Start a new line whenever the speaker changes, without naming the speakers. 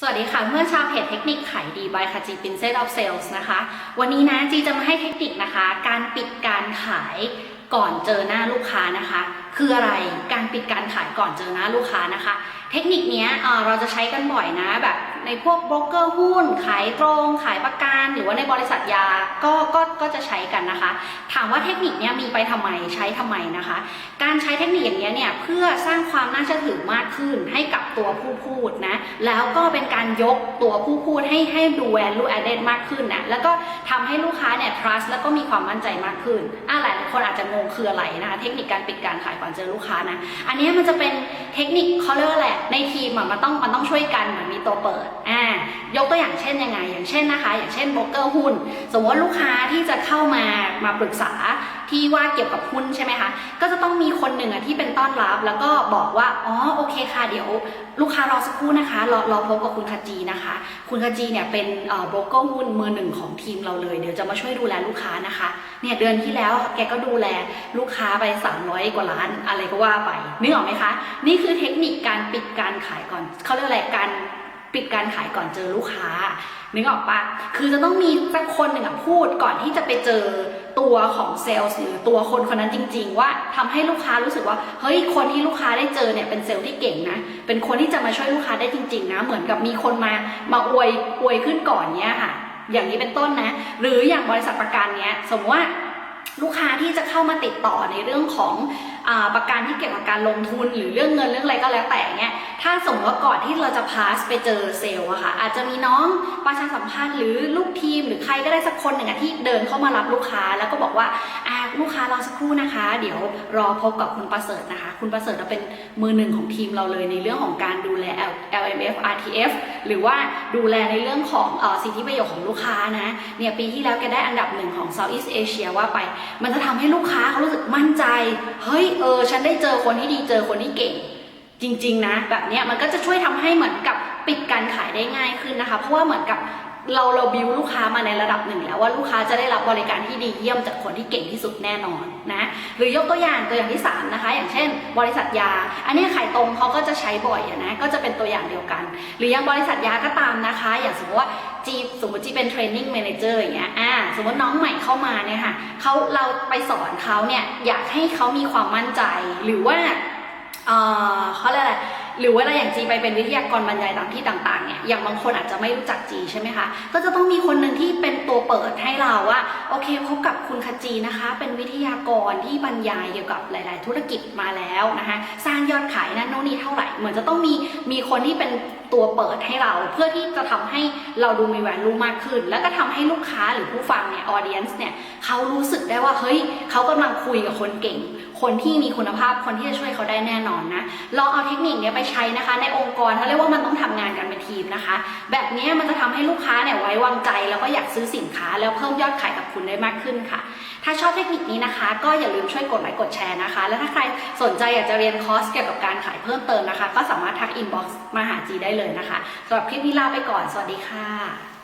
สวัสดีค่ะเมื่อชาวเพจเทคนิคขายดีบายคาจีปินเซตออฟเซลส์นะคะ วันนี้นะจีจะมาให้เทคนิคนะคะ การปิดการขาย ก่อนเจอหน้าลูกค้านะคะ คืออะไรการปิดการขายก่อนเจอหน้าลูกค้านะคะ เทคนิคนี้เอ่อเราจะใช้กันบ่อยนะแบบในพวกโบรกเกอร์หุ้น ขายตรง ขายประกันหรือว่าในบริษัทยาก็ก็ก็จะใช้กันนะคะ ถามว่าเทคนิคนี้มีไปทำไมใช้ทำไมนะคะ การใช้เทคนิคอย่างนี้เนี่ยเพื่อสร้างความน่าเชื่อถือมากขึ้นให้กับตัวผู้พูดนะแล้วก็เป็นการยกตัวผู้พูดให้ให้ดู value added มากขึ้นนะแล้วก็ทำให้ลูกค้าเนี่ย trust แล้วก็มีความมั่นใจมากขึ้นอะหลายคนอาจจะงงคืออะไรนะคะเทคนิคการปิดการขายก่อนเจอลูกค้านะ อันนี้มันจะเป็นเทคนิคเขาเรียกว่าอะในทีมอะมันต้องมันต้องช่วยกันเหมือนมีตัวเปิดอ่ายกตัวอย่างเช่นยังไง อย่างเช่นนะคะ อย่างเช่นโบรกเกอร์หุ้น สมมติว่าลูกค้าที่จะเข้ามามาปรึกษา ที่ว่าเกี่ยวกับหุ้นใช่ไหมคะ ก็จะต้องมีคนหนึ่งอะที่เป็นต้อนรับ แล้วก็บอกว่า อ๋อ โอเคค่ะ เดี๋ยวลูกค้ารอสักครู่นะคะ รอรอพบกับคุณคาจีนะคะ คุณคาจีเนี่ยเป็นเอ่อโบรกเกอร์หุ้นมือหนึ่งของทีมเราเลย เดี๋ยวจะมาช่วยดูแลลูกค้านะคะ เนี่ยเดือนที่แล้วแกก็ดูแลลูกค้าไป 300 กว่าล้านอะไรก็ว่าไป นึกออกไหมคะ นี่คือเทคนิคการปิดการขายก่อน เขาเรียกอะไรการ ปิดการขายก่อนเจอลูกค้านึกออกปะคือจะต้องมีสักคนหนึ่งพูดก่อนที่จะไปเจอตัวของเซลล์หรือตัวคนคนนั้นจริง ๆ ว่าทำให้ลูกค้ารู้สึกว่าเฮ้ยคนที่ลูกค้าได้เจอเนี่ยเป็นเซลล์ที่เก่งนะ เป็นคนที่จะมาช่วยลูกค้าได้จริง ๆ นะ เหมือนกับมีคนมามาอวยอวยขึ้นก่อนเนี้ยค่ะ อย่างนี้เป็นต้นนะ หรืออย่างบริษัทประกันเนี้ย สมมติว่า ลูกค้าที่จะเข้ามาติดต่อในเรื่องของอประกันที่เกี่ยวกับการลงทุนหรือเรื่องเงินเรื่องอะไรก็แล้วแต่เนี่ยถ้าสมมติว่าก่อนที่เราจะพาสไปเจอเซลล์อะค่ะอาจจะมีน้องประชาสัมพันธ์หรือลูกทีมหรือใครก็ได้สักคนหนึ่งอะที่เดินเข้ามารับลูกค้าแล้วก็บอกว่าอ่า ลูกค้ารอสักครู่นะคะ เดี๋ยวรอพบกับคุณประเสริฐนะคะ คุณประเสริฐเราเป็นมือหนึ่งของทีมเราเลยในเรื่องของการดูแล LMF RTF หรือว่าดูแลในเรื่องของออสิทธิประโยชน์ของลูกค้านะเนี่ยปีที่แล้วแกได้อันดับหนึ่งของ Southeast Asia ว่าไป มันจะทำให้ลูกค้าเขารู้สึกมั่นใจ เฮ้ยเออฉันได้เจอคนที่ดีเจอคนที่เก่งจริง ๆ นะ แบบเนี้ยมันก็จะช่วยทำให้เหมือนกับปิดการขายได้ง่ายขึ้นนะคะ เพราะว่าเหมือนกับ เราเราบิวลูกค้ามาในระดับหนึ่งแล้วว่าลูกค้าจะได้รับบริการที่ดีเยี่ยมจากคนที่เก่งที่สุดแน่นอนนะหรือยกตัวอย่างตัวอย่างที่สามนะคะ อย่างเช่น บริษัทยา อันนี้ขายตรงเขาก็จะใช้บ่อยนะก็จะเป็นตัวอย่างเดียวกัน หรือยังบริษัทยาก็ตามนะคะ อย่างสมมติว่าจีสมมติจีเป็นเทรนนิ่งแมเนเจอร์อย่างเงี้ยอ่าสมมติน้องใหม่เข้ามาเนี่ยค่ะเขาเราไปสอนเขาเนี่ยอยากให้เขามีความมั่นใจหรือว่าเอ่อเขาเรียกอะไร หรือเวลาอย่างจีไปเป็นวิทยากรบรรยายตามที่ต่างๆเนี่ยอย่างบางคนอาจจะไม่รู้จักจีใช่ไหมคะ ก็จะต้องมีคนหนึ่งที่เป็นตัวเปิดให้เราว่าโอเคพบกับคุณขจีนะคะ เป็นวิทยากรที่บรรยายเกี่ยวกับหลาย ๆ ธุรกิจมาแล้วนะคะสร้างยอดขายนั่นโน่นนี่เท่าไหร่เหมือนจะต้องมีมีคนที่เป็นตัวเปิดให้เราเพื่อที่จะทำให้เราดูมีแวลูมากขึ้น แล้วก็ทำให้ลูกค้าหรือผู้ฟังเนี่ยออเดียนส์เนี่ยเขารู้สึกได้ว่าเฮ้ยเขากำลังคุยกับคนเก่ง คนที่มีคุณภาพคนที่จะช่วยเขาได้แน่นอนนะลองเอาเทคนิคนี้ไปใช้นะคะ ในองค์กรเขาเรียกว่ามันต้องทำงานกันเป็น ทีมนะคะ แบบนี้มันจะทำให้ลูกค้าเนี่ยไว้วางใจแล้วก็อยากซื้อสินค้า แล้วเพิ่มยอดขายกับคุณได้มากขึ้นค่ะ ถ้าชอบเทคนิคนี้นะคะ ก็อย่าลืมช่วยกดไลค์กดแชร์นะคะ แล้วถ้าใครสนใจอยากจะเรียนคอร์สเกี่ยวกับการขายเพิ่มเติมนะคะ ก็สามารถทักอินบ็อกซ์มาหาจีได้เลยนะคะสำหรับคลิปนี้ลาไปก่อน สวัสดีค่ะ